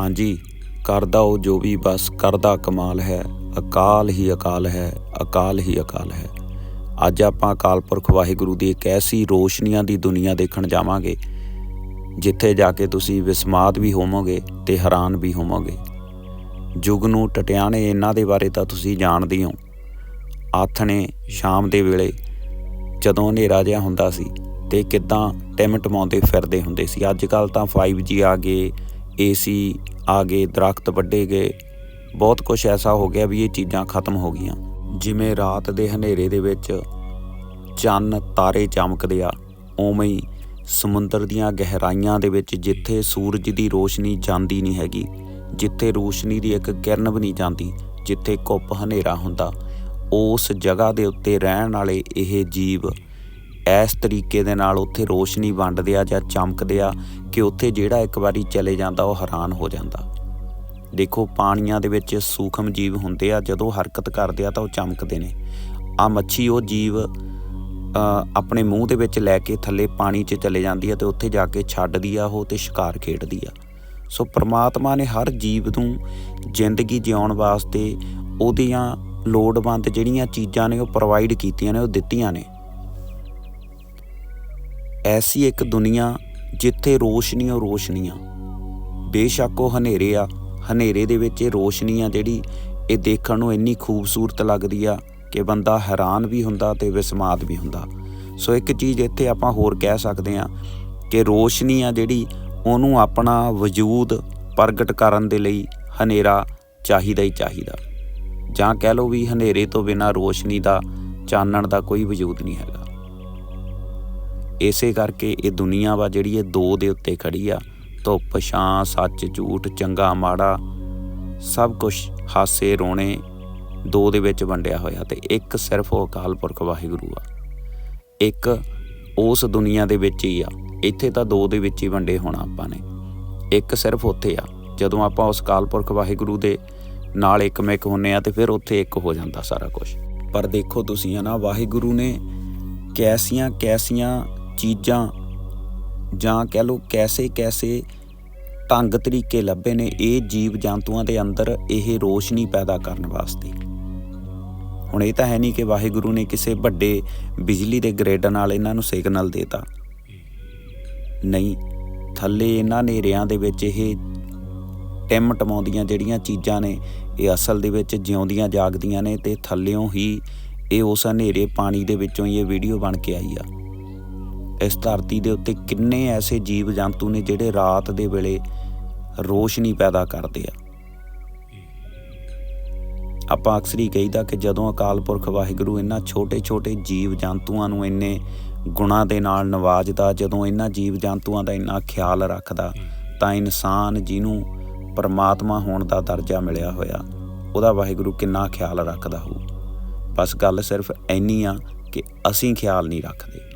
ਹਾਂਜੀ, ਕਰਦਾ ਉਹ ਜੋ ਵੀ, ਬਸ ਕਰਦਾ ਕਮਾਲ ਹੈ। ਅਕਾਲ ਹੀ ਅਕਾਲ ਹੈ, ਅਕਾਲ ਹੀ ਅਕਾਲ ਹੈ। ਅੱਜ ਆਪਾਂ ਅਕਾਲ ਪੁਰਖ ਵਾਹਿਗੁਰੂ ਦੀ ਇੱਕ ਐਸੀ ਰੋਸ਼ਨੀਆਂ ਦੀ ਦੁਨੀਆ ਦੇਖਣ ਜਾਵਾਂਗੇ, ਜਿੱਥੇ ਜਾ ਕੇ ਤੁਸੀਂ ਵਿਸਮਾਦ ਵੀ ਹੋਵੋਗੇ ਤੇ ਹੈਰਾਨ ਵੀ ਹੋਵੋਗੇ। ਜੁਗ ਨੂੰ ਟਟਿਆਣੇ ਇਹਨਾਂ ਦੇ ਬਾਰੇ ਤਾਂ ਤੁਸੀਂ ਜਾਣਦੇ ਹੋ ਆਥਣੇ ਸ਼ਾਮ ਦੇ ਵੇਲੇ ਜਦੋਂ ਹਨੇਰਾ ਜਿਹਾ ਹੁੰਦਾ ਸੀ ਤੇ ਕਿਦਾਂ ਟਿਮਟਮਾਉਂਦੇ ਫਿਰਦੇ ਹੁੰਦੇ ਸੀ। ਅੱਜ ਕੱਲ ਤਾਂ 5G ਆ ਗਏ ਏਸੀ ਆ ਗਏ, ਦਰਖਤ ਵੱਡੇ ਗਏ। ਬਹੁਤ ਕੁਝ ਐਸਾ ਹੋ ਗਿਆ ਵੀ ਇਹ ਚੀਜ਼ਾਂ ਖਤਮ ਹੋ ਗਈਆਂ। ਜਿਵੇਂ ਰਾਤ ਦੇ ਹਨੇਰੇ ਦੇ ਵਿੱਚ ਚੰਨ ਤਾਰੇ ਚਮਕਦੇ ਆ, ਉਵੇਂ ਹੀ ਸਮੁੰਦਰ ਦੀਆਂ ਗਹਿਰਾਈਆਂ ਦੇ ਵਿੱਚ ਜਿੱਥੇ ਸੂਰਜ ਦੀ ਰੋਸ਼ਨੀ ਜਾਂਦੀ ਨਹੀਂ ਹੈਗੀ, ਜਿੱਥੇ ਰੋਸ਼ਨੀ ਦੀ ਇੱਕ ਕਿਰਨ ਵੀ ਨਹੀਂ ਜਾਂਦੀ, ਜਿੱਥੇ ਘੁੱਪ ਹਨੇਰਾ ਹੁੰਦਾ, ਉਸ ਜਗ੍ਹਾ ਦੇ ਉੱਤੇ ਰਹਿਣ ਵਾਲੇ ਇਹ ਜੀਵ ਇਸ ਤਰੀਕੇ ਦੇ ਨਾਲ ਉੱਥੇ ਰੋਸ਼ਨੀ ਵੰਡਦੇ ਆ ਜਾਂ ਚਮਕਦੇ ਆ ਕਿ ਉੱਥੇ ਜਿਹੜਾ ਇੱਕ ਵਾਰੀ ਚਲੇ ਜਾਂਦਾ, ਉਹ ਹੈਰਾਨ ਹੋ ਜਾਂਦਾ। ਦੇਖੋ, ਪਾਣੀਆਂ ਦੇ ਵਿੱਚ ਸੂਖਮ ਜੀਵ ਹੁੰਦੇ ਆ, ਜਦੋਂ ਹਰਕਤ ਕਰਦੇ ਆ ਤਾਂ ਉਹ ਚਮਕਦੇ ਨੇ। ਆ ਮੱਛੀ ਉਹ ਜੀਵ ਆਪਣੇ ਮੂੰਹ ਦੇ ਵਿੱਚ ਲੈ ਕੇ ਥੱਲੇ ਪਾਣੀ 'ਚ ਚਲੇ ਜਾਂਦੀ ਆ ਤੇ ਉੱਥੇ ਜਾ ਕੇ ਛੱਡਦੀ ਆ ਉਹ ਤੇ ਸ਼ਿਕਾਰ ਖੇਡਦੀ ਆ। ਸੋ ਪ੍ਰਮਾਤਮਾ ਨੇ ਹਰ ਜੀਵ ਨੂੰ ਜ਼ਿੰਦਗੀ ਜਿਉਣ ਵਾਸਤੇ ਉਹਦੀਆਂ ਲੋੜਵੰਦ ਜਿਹੜੀਆਂ ਚੀਜ਼ਾਂ ਨੇ ਉਹ ਪ੍ਰੋਵਾਈਡ ਕੀਤੀਆਂ ਨੇ, ਉਹ ਦਿੱਤੀਆਂ ਨੇ। ਐਸੀ ਇੱਕ ਦੁਨੀਆ ਜਿੱਥੇ ਰੋਸ਼ਨੀ ਓ ਰੋਸ਼ਨੀਆਂ। ਬੇਸ਼ੱਕ ਉਹ ਹਨੇਰੇ ਆ, ਹਨੇਰੇ ਦੇ ਵਿੱਚ ਇਹ ਰੋਸ਼ਨੀ ਆ ਜਿਹੜੀ ਇਹ ਦੇਖਣ ਨੂੰ ਇੰਨੀ ਖੂਬਸੂਰਤ ਲੱਗਦੀ ਆ ਕਿ ਬੰਦਾ ਹੈਰਾਨ ਵੀ ਹੁੰਦਾ ਤੇ ਵਿਸਮਾਦ ਵੀ ਹੁੰਦਾ। ਸੋ ਇੱਕ ਚੀਜ਼ ਇੱਥੇ ਆਪਾਂ ਹੋਰ ਕਹਿ ਸਕਦੇ ਆ ਕਿ ਰੋਸ਼ਨੀ ਆ ਜਿਹੜੀ ਉਹਨੂੰ ਆਪਣਾ ਵਜੂਦ ਪ੍ਰਗਟ ਕਰਨ ਦੇ ਲਈ ਹਨੇਰਾ ਚਾਹੀਦਾ ਹੀ ਚਾਹੀਦਾ। ਜਾਂ ਕਹਿ ਲਓ ਵੀ ਹਨੇਰੇ ਤੋਂ ਬਿਨਾ ਰੋਸ਼ਨੀ ਦਾ ਚਾਨਣ ਦਾ ਕੋਈ ਵਜੂਦ ਨਹੀਂ ਹੈਗਾ। ਇਸੇ ਕਰਕੇ ਇਹ ਦੁਨੀਆ ਵਾ ਜਿਹੜੀ ਇਹ ਦੋ ਦੇ ਉੱਤੇ ਖੜੀ ਆ। ਧੁੱਪ, ਛਾਂ, ਸੱਚ, ਝੂਠ, ਚੰਗਾ, ਮਾੜਾ, ਸਭ ਕੁਝ ਹਾਸੇ, ਰੋਣੇ ਦੋ ਦੇ ਵਿੱਚ ਵੰਡਿਆ ਹੋਇਆ ਤੇ ਇੱਕ ਸਿਰਫ ਉਹ ਅਕਾਲ ਪੁਰਖ ਵਾਹਿਗੁਰੂ ਆ। ਇੱਕ ਉਸ ਦੁਨੀਆ ਦੇ ਵਿੱਚ ਹੀ ਆ। ਇੱਥੇ ਤਾਂ ਦੋ ਦੇ ਵਿੱਚ ਹੀ ਵੰਡੇ ਹੋਣਾ ਆਪਾਂ ਨੇ। ਇੱਕ ਸਿਰਫ ਉੱਥੇ ਆ। ਜਦੋਂ ਆਪਾਂ ਉਸ ਅਕਾਲ ਪੁਰਖ ਵਾਹਿਗੁਰੂ ਦੇ ਨਾਲ ਇੱਕ ਮਿਕ ਹੁੰਨੇ ਆ ਤੇ ਫਿਰ ਉੱਥੇ ਇੱਕ ਹੋ ਜਾਂਦਾ ਸਾਰਾ ਕੁਝ ਪਰ ਦੇਖੋ ਤੁਸੀਂ ਹਨਾ, ਵਾਹਿਗੁਰੂ ਨੇ ਕੈਸੀਆਂ ਕੈਸੀਆਂ ਚੀਜ਼ਾਂ ਜਾਂ ਕਹਿ ਲਓ ਕੈਸੇ ਕੈਸੇ ਢੰਗ ਤਰੀਕੇ ਲੱਭੇ ਨੇ, ਇਹ ਜੀਵ ਜੰਤੂਆਂ ਦੇ ਅੰਦਰ ਇਹ ਰੋਸ਼ਨੀ ਪੈਦਾ ਕਰਨ ਵਾਸਤੇ। ਹੁਣ ਇਹ ਤਾਂ ਹੈ ਨਹੀਂ ਕਿ ਵਾਹਿਗੁਰੂ ਨੇ ਕਿਸੇ ਵੱਡੇ ਬਿਜਲੀ ਦੇ ਗ੍ਰਿਡ ਨਾਲ ਇਹਨਾਂ ਨੂੰ ਸਿਗਨਲ ਦੇਤਾ। ਨਹੀਂ, ਥੱਲੇ ਇਹਨਾਂ ਨੇਰਿਆਂ ਦੇ ਵਿੱਚ ਇਹ ਟਿਮ ਟਮਾਉਂਦੀਆਂ ਜਿਹੜੀਆਂ ਚੀਜ਼ਾਂ ਨੇ, ਇਹ ਅਸਲ ਦੇ ਵਿੱਚ ਜਿਉਂਦੀਆਂ ਜਾਗਦੀਆਂ ਨੇ ਤੇ ਥੱਲਿਓਂ ਹੀ ਇਹ ਉਸ ਹਨੇਰੇ ਪਾਣੀ ਦੇ ਵਿੱਚੋਂ ਹੀ ਇਹ ਵੀਡੀਓ ਬਣ ਕੇ ਆਈ ਆ। ਇਸ ਧਰਤੀ ਦੇ ਉੱਤੇ ਕਿੰਨੇ ਐਸੇ ਜੀਵ ਜੰਤੂ ਨੇ ਜਿਹੜੇ ਰਾਤ ਦੇ ਵੇਲੇ ਰੋਸ਼ਨੀ ਪੈਦਾ ਕਰਦੇ ਆ। ਆਪਾਂ ਅਕਸਰ ਹੀ ਕਹੀਦਾ ਕਿ ਜਦੋਂ ਅਕਾਲ ਪੁਰਖ ਵਾਹਿਗੁਰੂ ਇਹਨਾਂ ਛੋਟੇ-ਛੋਟੇ ਜੀਵ ਜੰਤੂਆਂ ਨੂੰ ਇੰਨੇ ਗੁਣਾਂ ਦੇ ਨਾਲ ਨਵਾਜਦਾ, ਜਦੋਂ ਇਹਨਾਂ ਜੀਵ ਜੰਤੂਆਂ ਦਾ ਇੰਨਾ ਖਿਆਲ ਰੱਖਦਾ, ਤਾਂ ਇਨਸਾਨ ਜਿਹਨੂੰ ਪਰਮਾਤਮਾ ਹੋਣ ਦਾ ਦਰਜਾ ਮਿਲਿਆ ਹੋਇਆ, ਉਹਦਾ ਵਾਹਿਗੁਰੂ ਕਿੰਨਾ ਖਿਆਲ ਰੱਖਦਾ ਹੋਊ। ਬਸ ਗੱਲ ਸਿਰਫ ਇੰਨੀ ਆ ਕਿ ਅਸੀਂ ਖਿਆਲ ਨਹੀਂ ਰੱਖਦੇ।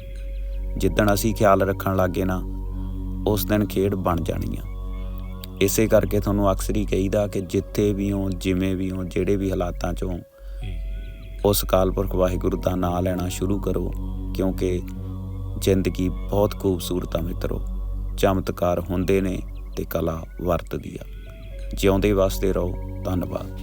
ਜਿੱਦਣ ਅਸੀਂ ਖਿਆਲ ਰੱਖਣ ਲੱਗੇ ਨਾ, ਉਸ ਦਿਨ ਖੇਡ ਬਣ ਜਾਣੀ ਆ। ਇਸੇ ਕਰਕੇ ਤੁਹਾਨੂੰ ਅਕਸਰ ਹੀ ਕਹੀਦਾ ਕਿ ਜਿੱਥੇ ਵੀ ਹੋ ਜਿਵੇਂ ਵੀ ਹੋ ਜਿਹੜੇ ਵੀ ਹਾਲਾਤਾਂ 'ਚ ਹੋ ਉਸ ਕਾਲ ਪੁਰਖ ਵਾਹਿਗੁਰੂ ਦਾ ਨਾਮ ਲੈਣਾ ਸ਼ੁਰੂ ਕਰੋ, ਕਿਉਂਕਿ ਜ਼ਿੰਦਗੀ ਬਹੁਤ ਖੂਬਸੂਰਤ ਆ ਮਿੱਤਰੋ। ਚਮਤਕਾਰ ਹੁੰਦੇ ਨੇ ਤੇ ਕਲਾ ਵਰਤਦੀ ਆ। ਜਿਉਂਦੇ ਵਸਦੇ ਰਹੋ। ਧੰਨਵਾਦ।